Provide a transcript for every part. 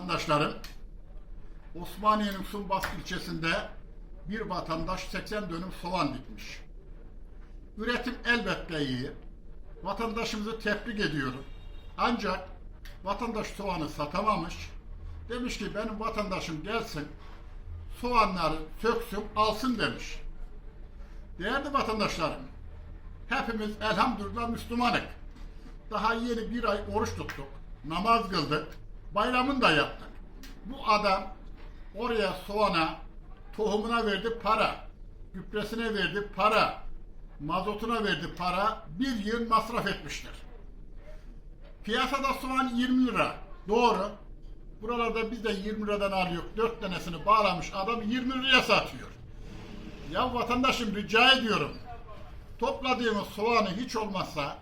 vatandaşlarım, Osmaniye'nin Sulbas ilçesinde bir vatandaş 80 dönüm soğan dikmiş. Üretim elbette iyi. Vatandaşımızı tebrik ediyorum. Ancak vatandaş soğanı satamamış. Demiş ki benim vatandaşım gelsin, soğanları söksün, alsın demiş. Değerli vatandaşlarım, hepimiz elhamdülillah Müslümanık. Daha yeni bir ay oruç tuttuk, namaz kıldık, bayramını da yaptık. Bu adam oraya soğana, tohumuna verdi para, gübresine verdi para, mazotuna verdi para, bir yıl masraf etmiştir. Piyasada soğan 20 lira. Doğru. Buralarda biz de 20 liradan alıyor. 4 tanesini bağlamış adam 20 liraya satıyor. Ya vatandaşım rica ediyorum. Topladığınız soğanı hiç olmazsa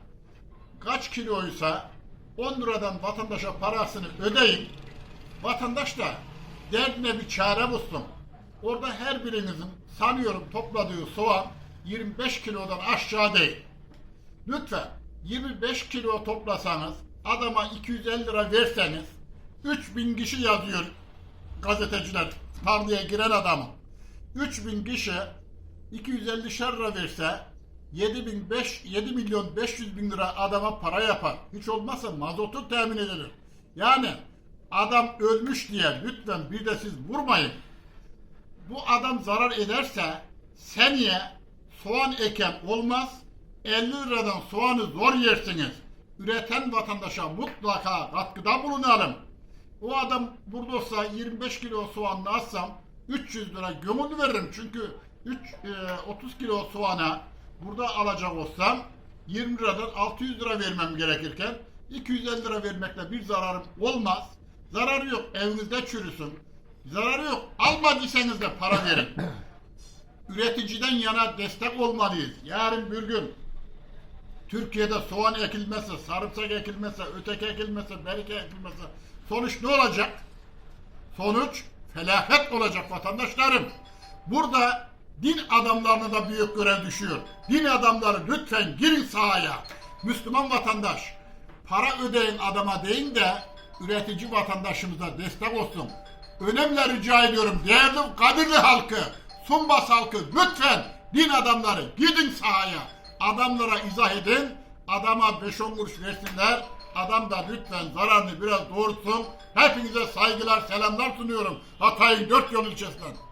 kaç kiloysa 10 liradan vatandaşa parasını ödeyin. Vatandaş da derdine bir çare bulsun. Orada her birinizin sanıyorum topladığı soğan 25 kilodan aşağı değil. Lütfen 25 kilo toplasanız adama 250 lira verseniz 3000 kişi yazıyor gazeteciler tarlaya giren adamı. 3000 kişi 250 lira verse 7 5 7 milyon 500 bin lira adama para yapar. Hiç olmazsa mazotu temin edilir. Yani adam ölmüş diye lütfen bir de siz vurmayın. Bu adam zarar ederse seneye soğan eken olmaz. 50 liradan soğanı zor yersiniz. Üreten vatandaşa mutlaka katkıda bulunalım. O adam burada olsa 25 kilo soğanını alsam 300 lira gömülü veririm. Çünkü 3, e, 30 kilo soğana burada alacak olsam 20 liradan 600 lira vermem gerekirken 250 lira vermekle bir zararım olmaz. Zararı yok evinizde çürüsün. Zararı yok almadıysanız da para verin. Üreticiden yana destek olmalıyız. Yarın bir gün Türkiye'de soğan ekilmezse, sarımsak ekilmezse, öteki ekilmezse, berike ekilmezse sonuç ne olacak? Sonuç felaket olacak vatandaşlarım. Burada din adamlarına da büyük görev düşüyor. Din adamları lütfen girin sahaya. Müslüman vatandaş para ödeyin adama deyin de üretici vatandaşımıza destek olsun. Önemli rica ediyorum değerli Kadirli halkı, Sumbas halkı lütfen din adamları gidin sahaya. Adamlara izah edin. Adama 5-10 kuruş versinler. Adam da lütfen zararını biraz doğursun. Hepinize saygılar, selamlar sunuyorum. Hatay'ın dört yol ilçesinden.